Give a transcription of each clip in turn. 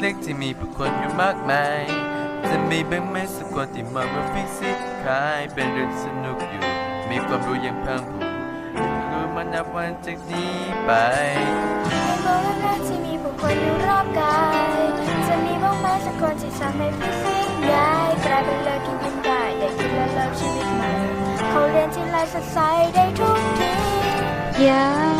เล็กๆ ที่มีผู้คนอยู่มากมาย จะมีบ้างไหมสักคนที่มองว่าฟิสิกส์คล้ายเป็นเรื่องสนุกอยู่ มีความรู้อย่างเพิ่มพูนรู้มานับวันจากนี้ไปในโลกแรกที่มีผู้คนอยู่รอบกาย จะมีบ้างไหมสักคนที่ทำให้ฟิสิกส์ย้ายกลายเป็นเลิกที่ยิ่งได้ได้คิดและเลิกชีวิตใหม่เขาเรียนที่ไรสดใสได้ทุกทีอ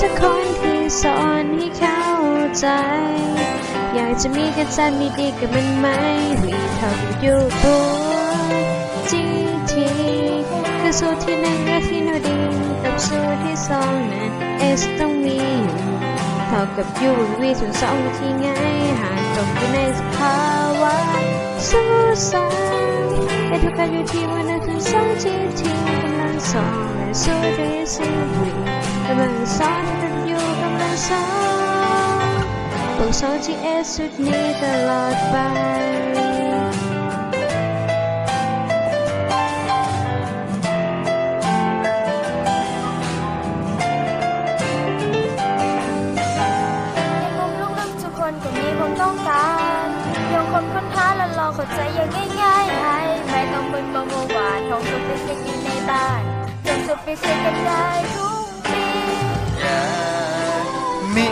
สักคนที่สอนให้เข้าใจ อยากจะมีกันจันดีกับมันไหมมีเท่าอยู่ตัวจีทีคือสูตรที่หนึ่งและที่โนดีกับสูตรที่สองนั้นเอสต้องมีอยู่เท่ากับยูวีส่วนสองที่ไงหากตกอยู่ในสภาวะสูสายแต่ทุกการอยู่ที่วันนั้นคือสองจีทีกำลังสองและสูตรที่สี่วี กำลังสองเท่กับยูกำลังสองบวกสอง GS สุดนี้ตลอดไปในมุมลึกๆทุกคนก็มีความต้องการยังคนค้นหาและลองเข้าใจอย่างง่ายๆให้ไม่ต้องมึนงงงหวานท่องสุดไปสิอยู่ในบ้านจนสุดไปสิกันได้ทุก อยากมี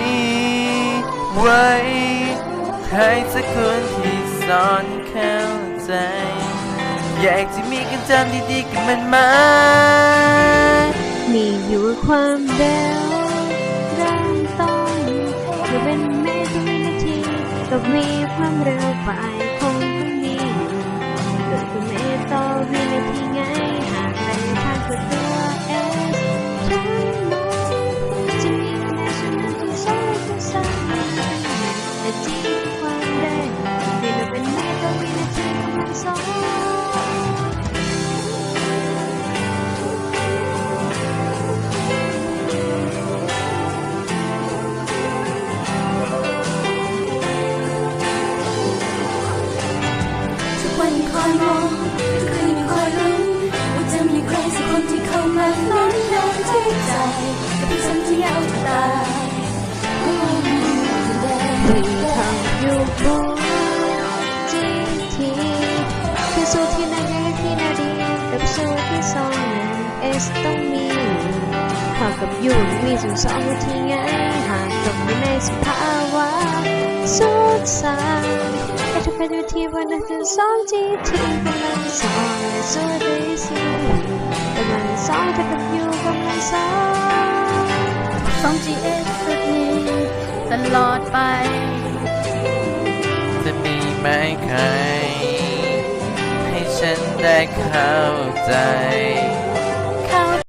ไว้ใครสักคนที่สอนเข้าใจ อยากจะมีกันจำดีๆกับมันไหมมีอยู่ความเร็วเริ่มต้นจะเป็นเมตรวินาทีก็มีความเร็วไป และที่ความเร็วเป สต้องมีเท่ากับอยู่มีส่วนสองที่ง่ายหากตกอยู่ในสภาวะสูตรสามแต่ถ้าเป็นอยู่ที่วันนั้นคือสองจีที่กำลังสองและสูตรที่สี่กำลังสองเท่ากับอยู่กำลังสองสอง GS สุดนี้ตลอดไป จะมีไหมใคร ให้ฉันได้เข้าใจ